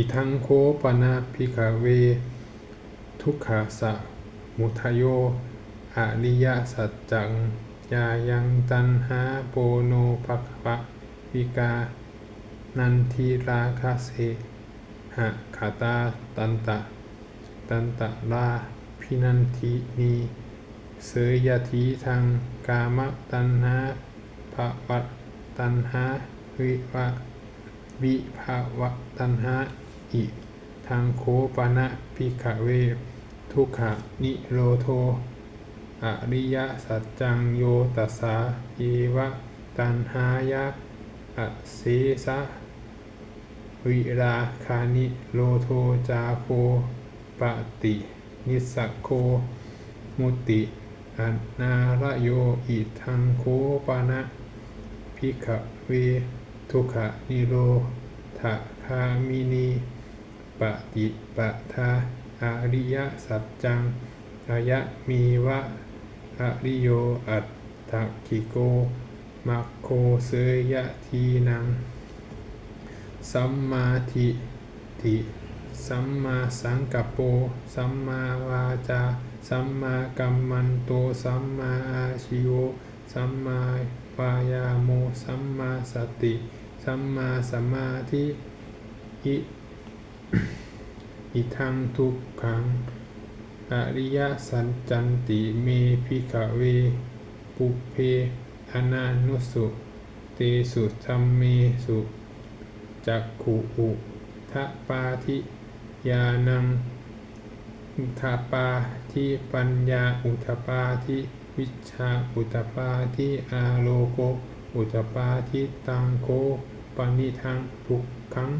อิทังโคปนะพิกเว ทุกขาสะมุทโยอริยสัจจังยายังตันหาโปโนภควะวิกา นันทิราคาเสหะขาตาตันตะ ตันตะลาพินันทินีเสยยทีทางกามตันหาภวะตันหาวิวะวิภาวะตันหา อิทางโคปนะพิกเว ทุกขะนิโรโท อริยสัจจังโยตัสสาเยวะ ตันหายะอเสสะวิราคานิโลโทจาโคปติ นิสสโค มุติอนาระโยอิทังโคปานะพิกเว ทุกขะนิโรธคามินี ปฏิปทาอริยสัจจังอายะมีวะอริโยอัตถกิโกมัคโคเสยะทีนัง สัมมาทิฏฐิสัมมาสังกัปโป สัมมาวาจา สัมมากัมมันโต สัมมาอาชิโวสัมมาวายาโม สัมมาสติ สัมมาสมาธิอิ อิทังทุกขัง อริยสัจจันติเมพิกเว ปุเพอนานุสุเตสุธรรมเมสุจักขุอุทะปาทิยานังอุทาปาทิปัญญาอุทปาทิวิชาอุทปาทิอาโลโก อุทปาทิตังโคปนิทังทุกขัง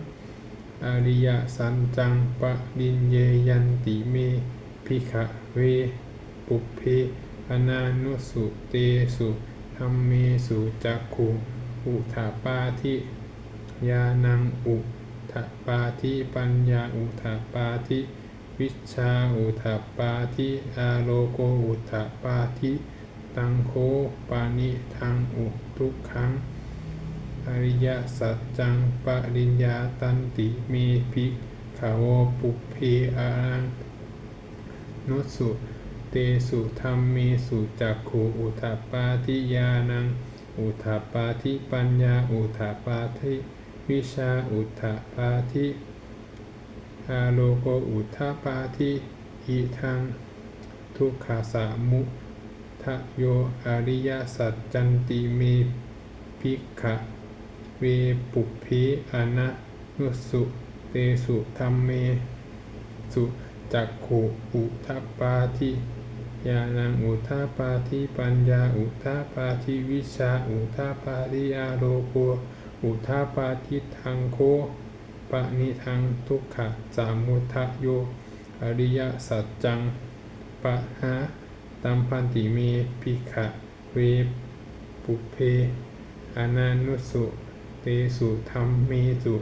อริยสัจจังปะดินเยยันติเมพิขะเว ปุเพอนานุสุเตสุธรรมเมสุจักขุอุทาปาทิยานังอุทาปาทิปัญญาอุทาปาทิวิชาอุทาปาทิอาโลโกอุทาปาทิตังโคปานิทังอุทุกขัง ริยสัจจังปริญญาตันติเมภิกขาวปุเพอารังนุสุเตสุธรรมเมสุจักขูอุทาปาทิยานัง อุทาปาทิปัญญาอุทาปาทิวิชาอุทาปาทิอาโลโกอุทาปาทิอิทังทุกขาสามุทะโยอริยสัจจันติเมภิกขะ เวปุพเพอนะนุสุเตสุธรรมเม สุจักขุอุทาปาทิยานังอุทาปาทิปัญญาอุทาปาทิวิชาอุทาปาทิอาโลโกอุทาปาทิทังโคปะนิทังทุกขะสามุทะโย อริยสัจจังปะหาตัมพันติเมพิขะเวปุเพอนานุสุ ตสุธรรมเมสุ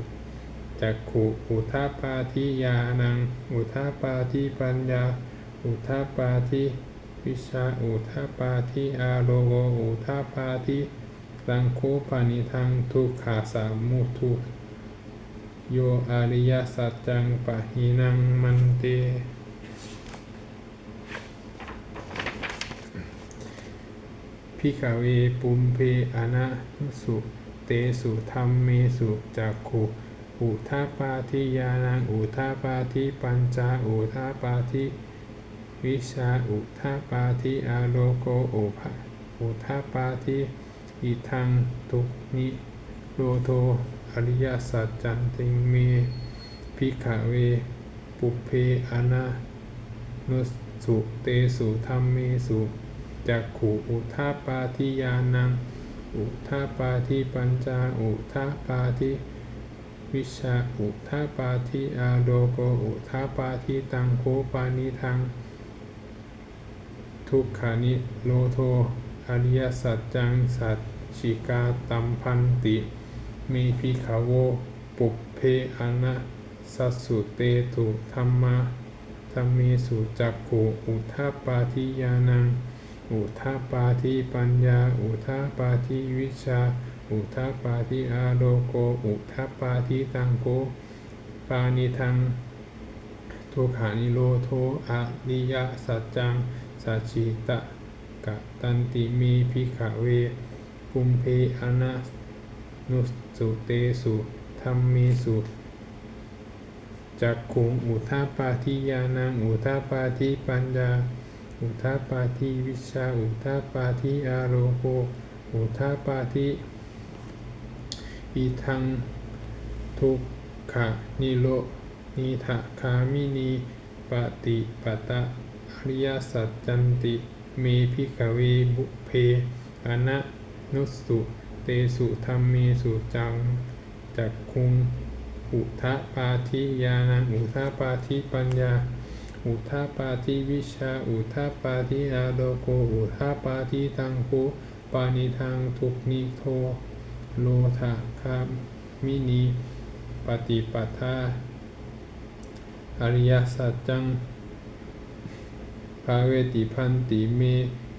จักขุอุทาปาทิยานัง อุทาปาทิปัญญา อุทาปาทิวิชาอุทาปาทิอาโลโกอุทาปาทิตังโคปานิทังทุกขาสามุทุโยอริยสัจจังปะหินังมันเตพิขเวปุมเพอนะสุ เตสุธรรมเมสุจักขุอุทาปาทิยานังอุทาปาทิปัญจาอุทาปาทิวิชาอุทาปาทิอาโลโกโอภะอุทาปาทิอิทังทุกนิโรโทอริยสัจจันติเมพิขเว ปุเพอนานุสุเตสุธรรมเมสุจักขุอุทาปาทิยานัง อุทาปาทิปัญจาอุทาปาทิวิชาอุทาปาทิอาโดโกอุทาปาทิตังโคปานิทัง ทุกขานิโลโทอริยสัจจังสัจชิกาตัมพันติ มีพิขาวโวปุเพอนะสัสสุเตตุธรรมะธรรมีสุจักขุอุทาปาทิยานัง อุทาปาทิปัญญา อุทาปาทิวิชา อุทาปาทิอาโลโก อุทาปาทิตังโก ปานิทังทุขานิโรโทอะริยะสัจจังสัจจิตะกะตันติมีพิขเวปุมเพอนะนุสุเตสุธรรมเมสุจักขุงอุทาปาทิยานังอุทาปาทิปัญญา อุทาปาทิวิชาอุทาปาทิอารโภอุทาปาทิอิทังทุกขะนิโรนิทะคามินีปฏิปตะอริยสัจจันติเมพิกเวบุเพอนะนุสสุเตสุธรรมเมสุจังจักคุงอุทาปาทิยานังอุทาปาทิปัญญา อุทาปาทิวิชา อุทาปาทิอาโลโก อุทาปาทิตังโคปานิทังทุกนิโทโลทะคามินีปฏิปทาอริยสัจจังภาเวติพันติเม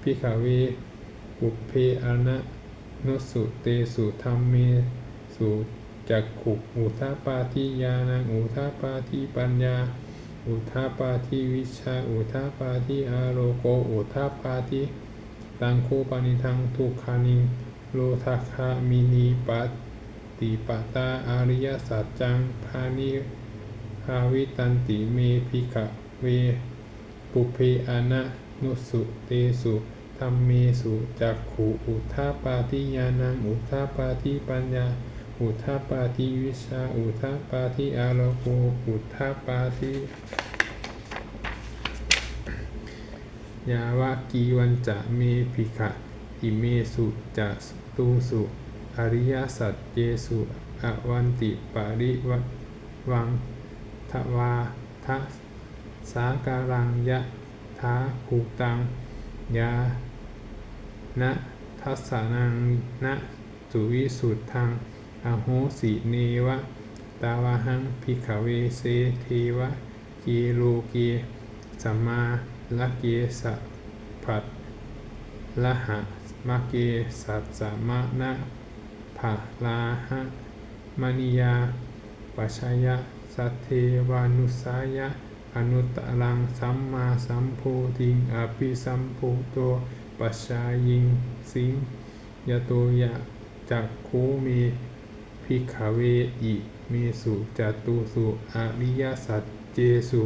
พิขเวอุเพอนะนุสุเตสุธรรมเมสุจักขุอุทาปาทิยานังอุทาปาทิปัญญา อุทาปาทิวิชาอุทาปาทิอาโลโกอุทาปาทิตังโคปานิทังทุกขานิงโลทัคามินีปัตติปตาอาริยสัจจังพานิภาวิตันติเมพิกะเว ปุเพอานะนุสุเตสุธรรมเมสุจักขุอุทาปาทิยานังอุทาปาทิปัญญา อุทาปาทิวิชาอุทาปาทิอาโลโกอุทาปาทิยาวากีวันจะเมพิกะอิเมสุจะตูสุอริยสัจเจสุอวันติปาริวัวังทวาทะสาการังยะทาภูตังยานะทัสสานังนะสุวิสุทธัง อโหสิเนวะ ตาวาหังพิขเวเสเทวะเกโลเกสัมมาละเกสะผัดละหะมะเกสัจจะมะนะภะลาหะมณิยาปัชยะสัทเทวานุสายะอนุตตรังสัมมาสัมโพธิงอภิสัมโพโตปัชายิงสิงยโตยะจักโคเมพิขเวอิเมสุจตุสุอริยสัจเจสุ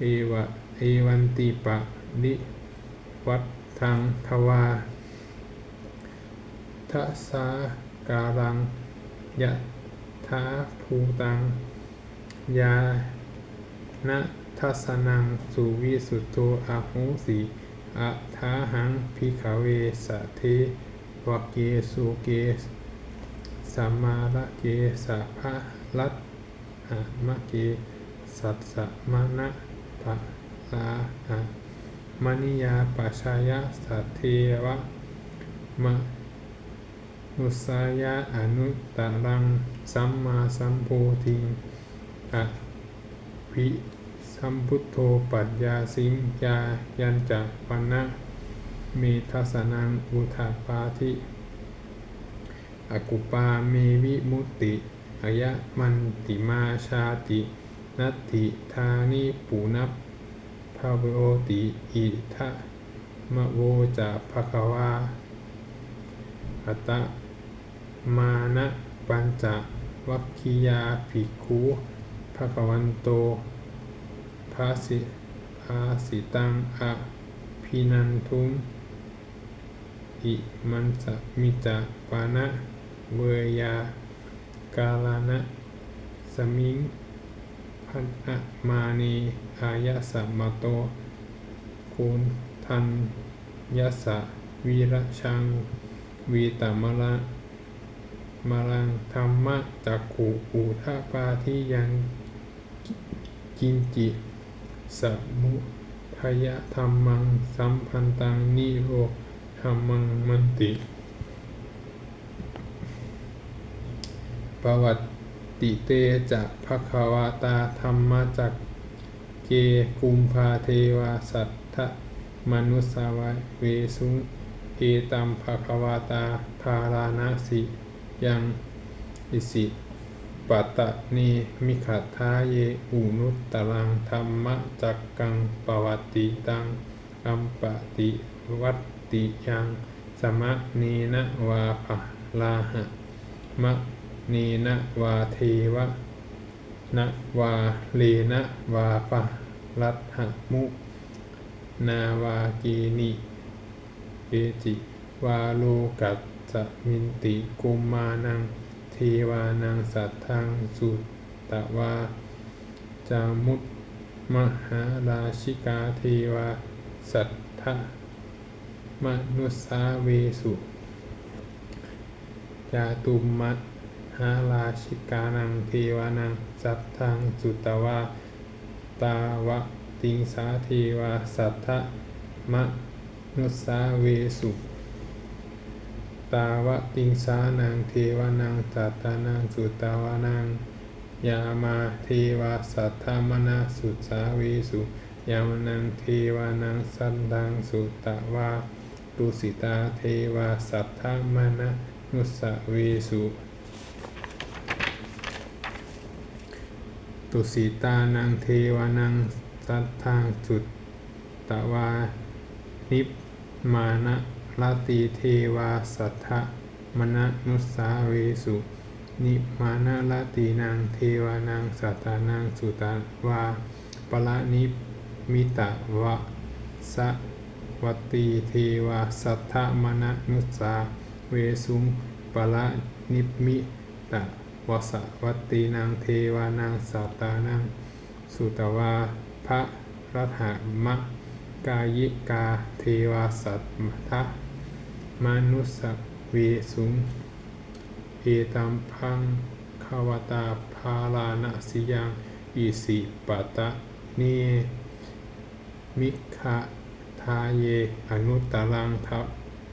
เอวะเอวันติปะนิวัตทังทวาทัสสาการังยะทาภูตัง ยานะทัสนังสุวิสุตโตอะหุสีอะทาหังพิขเวสะเทวเกสุเกส มมาละเกสะพะลัตอะมะเกสัสสะมะนะปะลาอะมณิยาปัชายะสัทเทวะมะนุสายะอนุตตรัง สัมมาสัมโพธิงอะวิสัมพุทโธปัญญาสิงยายัญจักปนะเมทัสนังอุทาปาทิ อกุปาเมวิมุตติอยะมันติมาชาตินัตติธานิปูนับภาวโอติอิทะมะโวจะภะคะวาอัตมานะปัญจวัคคียาภิกขุภะคะวันโตภาสิภาสิตังอะพินันทุงอิมันจะมิจะปานะ เวยากาลานะ สมิงพันอะมานีอายะสัมมโตคูณทันยะสะวีระชัง วีตมละมาลังธรรมะจักขุอุทาปาทิยังกินจิสมุทยธรรมัง สัมพันตังนิโรธรรมังมันติ ปวัตติเตจะภควาตาธรรมจักเกกุมภาเทวาสัทธมนุสาวะเวสุงเอตัมภควาตาภาราณสิยังอิสิปัตตนีมิขัตทาเยอุนุตตรังธรรมจักกังปวัตติตังอัมปติวัตติยังสมะนีนะวาภลาหะมะ นีนะวาเทวะนะวาเลนะวาปะรัตหมุ นาวากีนิเกจิวาโลกัสสมินติกุมมานังเทวานังสัตทังสุตตวาจามุตมหาราชิกาเทวาสัทธมนุสาเวสุจาตุมม หาราชิกานังเทวานังสัทธังสุตตวาตาวะติงสาเทวาสัทธมนุสาเวสุตาวะติงสานังเทวานังสัตตานังสุตตวานังยามาเทวาสัทธมนาสุสาเวสุยามนังเทวานังสันดังสุตตวาตุสิตาเทวาสัทธมนานุสาเวสุ ตุสิตานังเทวานังสัทธังสุตตวานิพมานะลติเทวาสัทธมณนุสาเวสุ นิพมานะลตินางเทวานังสัตตานังสุตาวาปละนิมิตะวะสะวัตตีเทวาสัทธมณนุสาเวสุงปละนิมิตะ วสวัตตีนางเทวานังสัตานังสุตวาพระรัฐมะกายิกาเทวาสัตมทะมนุสเวสุงเอตัมพังขวตาภาลานะสิยังอิสิปะตะเนมิขะทาเยอนุตตรังทัพ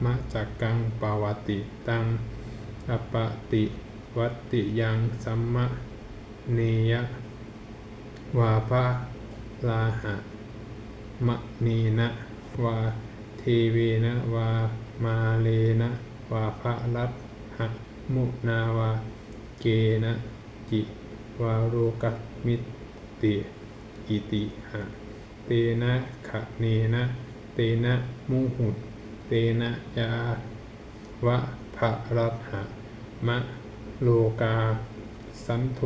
มะจักกังปวตติตังอปติ วัตติยังสัมมะเนยวาภาลาหะมะนีนะวาเทเวนะวามาเลนะวาภะรัตหะมุนาวาเกนะจิวาโรกัมิติอิติหะเตนะขะเนนะเตนะมุหุตเตนะยาวะภะรัตหะมะ โลกา สันโท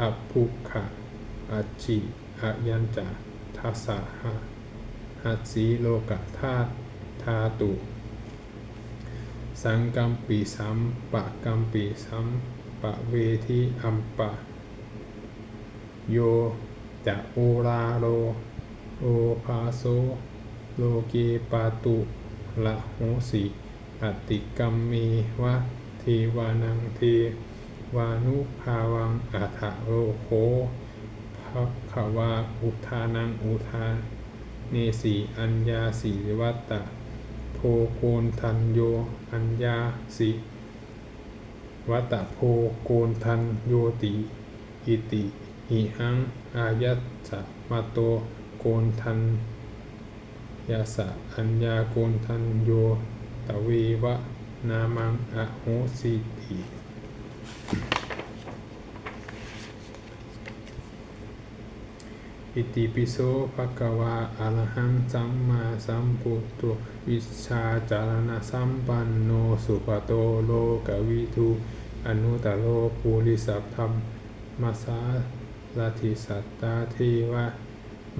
อภุขะอัจจิอายัญจาทัสสะหะหัสีโลกธาตุธาตุ สังกัมปีสัมปะกัมปีสัมปะเวทีอัมปะ โยจะโอราโรโอภาโซโลเกปาตุละโหสีอติกัมมีวะ ทีวานังเทวานุภาวังอัฏฐโรโคภะควาอุทานังอุทาเนสีอัญญาสีวัตตะโพโกนทันโยอัญญาสีวัตตะโพโกนทันโยติอิติหิหังอายัสสะมาโตโกนทันยาสะอัญญาโกนทันโยตวีวะ นามังอะโหสิติอิติปิโสภะคะวาอะระหังสัมมาสัมพุทโธวิชาจารณะสัมปันโนสุขโตโลกวิทูอนุตตโรภูริสัพธรรมมัสาลทิสัตตาเทวะ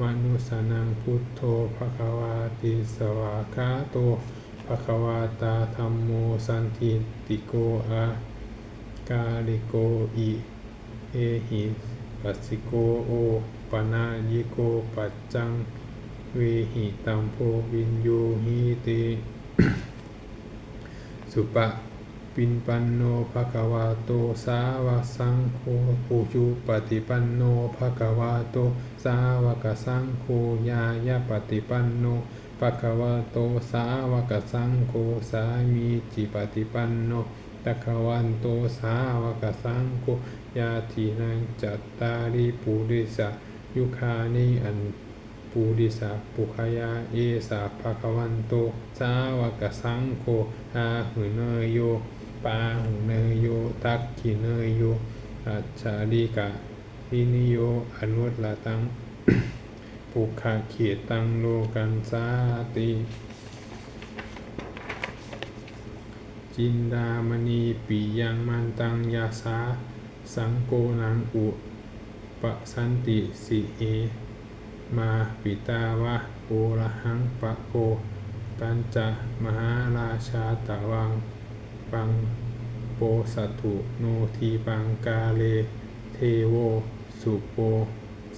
มนุสานังพุทโธภะคะวาติสวากาโต ภะคะวาตาธัมโมสันติติโกอากาลิโกอิเอหิปัสสิโกโอปนายิโกปัจจังเวหิตัมโพวินโยหิเตสุปะปินปันโนภะคะวะโตสาวกสังโฆปุจุปฏิปันโนภะคะวะโตสาวกสังโฆยายาปฏิปันโน ภะคะวะโตสาวกสังโฆสามีจิปฏิปันโนตะคะวันโตสาวกสังโฆยาทีนังจัตตาริปุริสะยุคานิอันปุริสะปุคยาเอสะภะคะวันโตสาวกสังโฆอาหุเนยโยปาหุเนยโยตักขิเนยโยตราชาลีกาวินิโยอนุตลตัง ปุคาเขตังโลกันสาติ จินดามณีปิยังมันตังยาสา สังโกนังอุปสันติสิเอ มาปิตาวะโอระหังปะโกปัญจมหาราชาตะวัง ปังโปสัตถุโนทีปังกาเล เทโว สุโป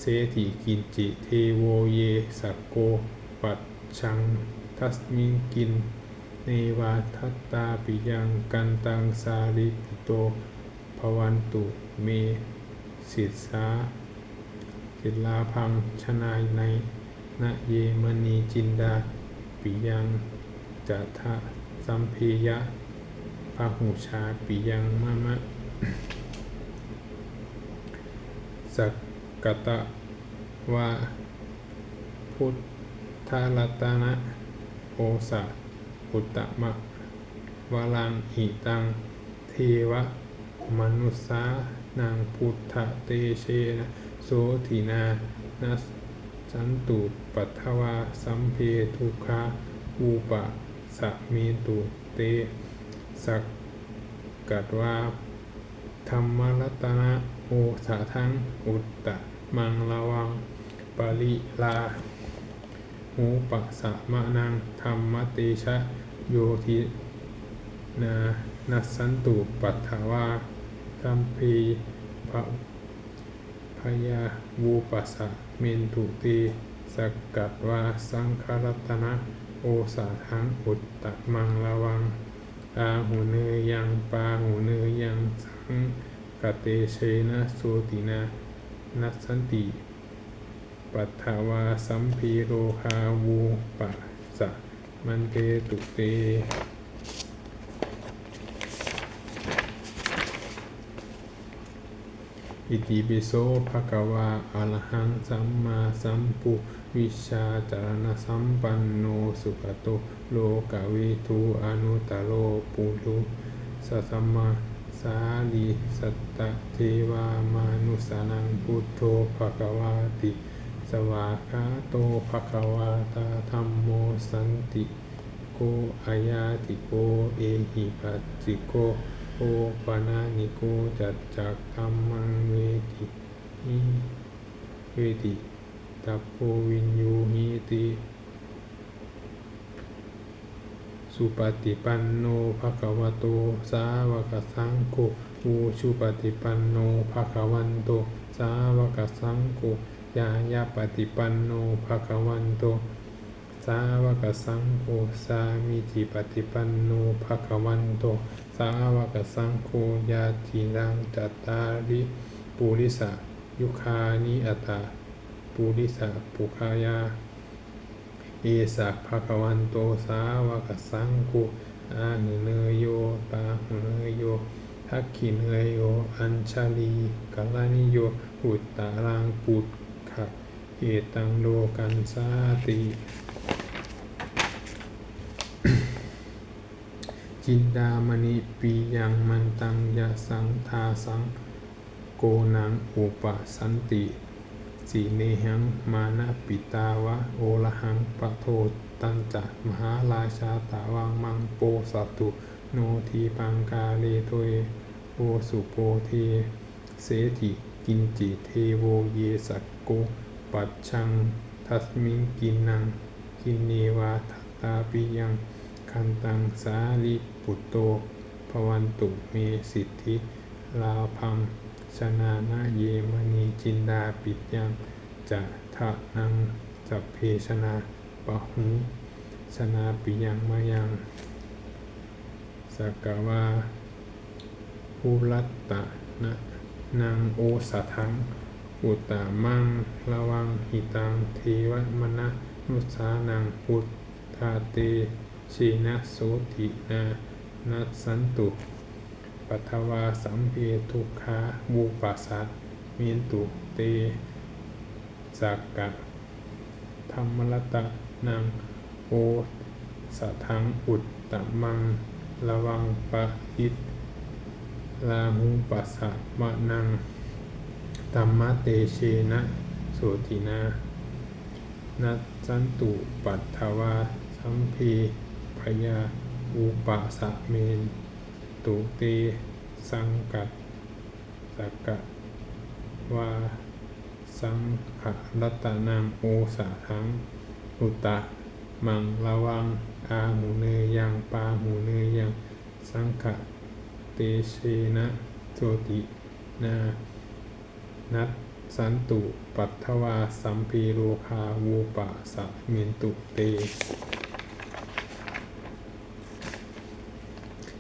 เสถิกินจิเทโวเยสักโกปัจชังทัสมิงกิน เนวาทัตตาปิยังกันตังสาลิปิโตภวันตุเมสิทธาศิลาพังชนายในนะเยมณีจินดาปิยังจัทะสัมเพยะพาหุชาปิยังมะมะสัก กตะวาพุทธรัตนะโอสะอุตตมะวาลังหิตัง เทวะ มนุสสานังพุทธเตเชนะ โสทินานัสสันตุปัทวาสัมเพทุคาอุปะสะเมตุเต สักกัดว่าธรรมรัตนะ โอสะทังอุตตะมังละวังปริลาหูปัสสะมะนังธรรมเตชะโยทินานัสันตุปัทถวาตัมพีภะพยาวูปัสสะเมนตุตีสกัดวาสังครัตนะโอสาทังอุตตะมังละวังอาหูเนยยังปาหูเนยยังสัง กเตเชนะโสตินานัสันติ ปัทถาวาสัมพีโรคาวูปัสสะมันเตตุเตอิติปิโสภะคะวาอะระหังสัมมาสัมพุวิชาจารณสัมปันโนสุขโตโลกวิทูอนุตโรปุถุสัสสมมา สาลีสัตตะเทวามานุสานังพุทโธภะคะวาติ สวากาโตภะคะวาตาธัมโมสันติโกอายาติโกเอหิปัสสิโกโอปนานิโกจัจจักธัมมังเวติเวติตัปโพวินยูหิติ สุปฏิปันโนภะคะวะโต สาวกสังโฆอุชุปฏิปันโนภะคะวันโต สาวกสังโฆยายาปฏิปันโนภะคะวันโต สาวกสังโฆสามิจิปฏิปันโนภะคะวันโต สาวกสังโฆญาตินังจัตตาริปุริสะยุคานิอัตตาปุริสะปุคายา เอสะภะคะวันโตสาวกสังโฆอาหเนยโยปาหเนยโยทักขิเนยโยอัญชลีกัลลานิโยอุตตารังปุตขะเอตังโลกันสาติจินดามณีปียังมันตังยะสังทาสังโกนังอุปสันติ สีเนหังมานะปิตาวะโอระหังปะโทตันจะมหาราชาตาวังมังโปสัตตุโนทีปังกาเลโตเอโอสุโปเทเสติกินจิเทโวเยสักโกปัจชังทัสมิงกินนังกินเนวาทัตตาปิยังคันตังสาลิปุตโตภวันตุเมสิทธิลาพัง ชนานาเยมณีจินดาปิดยังจะทะนังจับเพชนาปะหุชนาปิยังมายังสกาวาภูรัตตะนะนางโอสัทัง อุตตามัง ระวังหิตังเทวมนะนุสานังพุทธาเตชีนะโสตินานัสสันตุ ปัทวาสัมเพทุกขาบูปัสสะเมนตุเตสักกะธรรมรตะนังโอสะทังอุตตะมังระวังปะหิตลาหุปัสสะมะนังตัมมะเตเชนะโสตินานัจจันตุปัตถวาสัมพีพยาอุปสะเมน ตุเตสังกัดสกะวาสังขะรัตนังโอสะทังอุตะ มังระวัง อาหูเนยังปาหูเนยัง สังขะเตเชนะโสตินานัตสันตุ ปัตถวาสัมพีโรคาวูปะสะเมนตุเต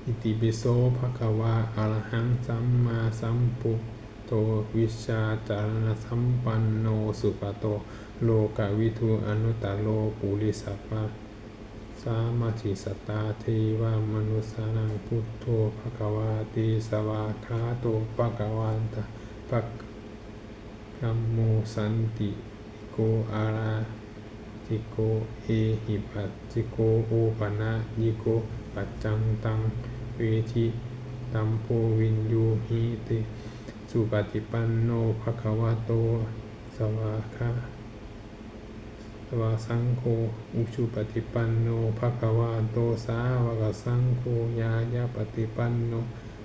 อิติปิโสภะคะวะอะระหังสัมมาสัมพุทโตวิชาจารณสัมปันโนสุปโต โลกวิทูอนุตตโลปุริสัพพะสามาธิสตาเทวามนุสานังพุทโธภะคะวาติสวากขาโตภะคะวันตะภะกัมโมสันติโกอาราติโกเอหิปัจิโกโอปนะยิโกปัจจังตัง เวทิตัมโพวินยูหิติสุปฏิปันโนภะคะวะโต สวาคาสวาสังโฆอุชุปฏิปันโนภะคะวะโตสาวกสังโฆยายาปฏิปันโน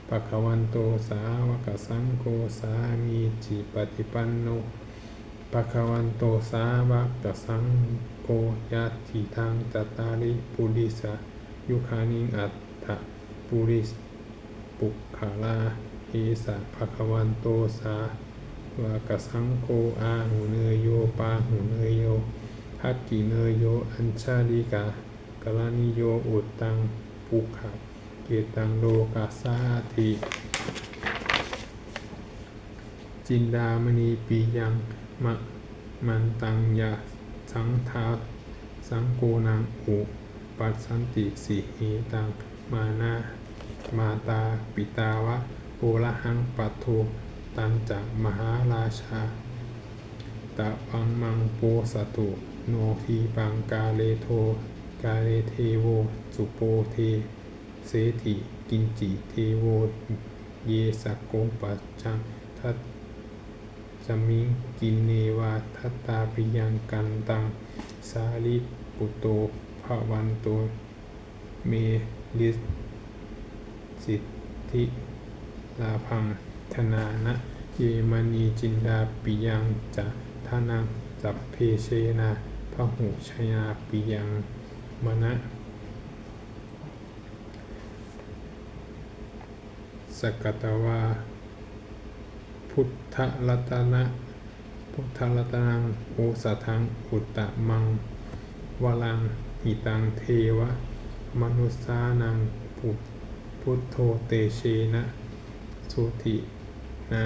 ภะคะวันโตสาวกสังโฆสามีจิปฏิปันโนภะคะวันโตสาวกสังโฆยะทิทางจตาริปุริสายุคานิงอัต ปุริสปุคคาลาเอสะภะคะวันโตสาวากสังโฆอาหูเนยโยปาหูเนยโยทักกิเนยโยอัญชาลิกากลานิโยอุตตังปุขะเกตังโลกาสาธิจินดามณีปียังมะมันตังยาสังทาสังโกนังอุปัสสันติสิหิตังมานา มาตาปิตาวะโอละหังปัตโทตันจักมหาราชาตะวังมังโปสตุโนทีปังกาเลโท กาเลเทโว สุโปเท เสติกินจิเทโว เยสกโกปัจจังทัตสมิงกินเนวาทัตตาปิยังกันตัง สาลิปุโตภวันโต เมลิส สิทธิลาพังธนานะเยมณีจินดาปิยังจะทานังจับเพเชนาพหุชยาปิยังมณะสกตวา พุทธรัตนะพุทธรัตนังโอสถังอุตตะมังวลังหิตังเทวะ มนุสานังพุท พุทโธเตเชนะสุตินา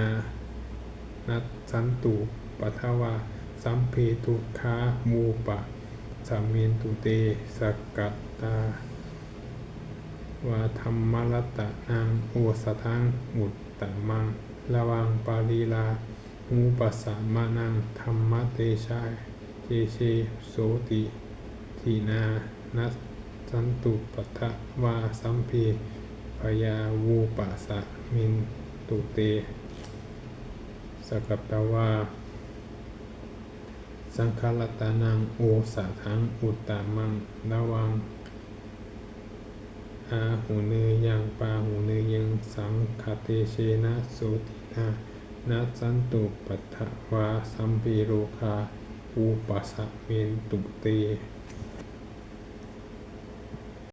นัสสันตุปัทวาสัมเพตุคามูปะสัมเมนตุเตสกัตตาวาธรรมรัตะนังโอสถังอุตตะมัง ระวังปาลีลาหูปัสสะมานังธรรมเตชายเจเชโสติทีนานัสสันตุปัทวาสัมเพ พยาวูปัสสะมินตุเต สกัปตวา สังฆรัตานังโอสะทังอุตตามังระวัง อาหูเนยยังปาหูเนยยังสังคเตเชนะโสตินานัสันตุปัทวาสัมปีโรคาอุปัสสะเมนตุเต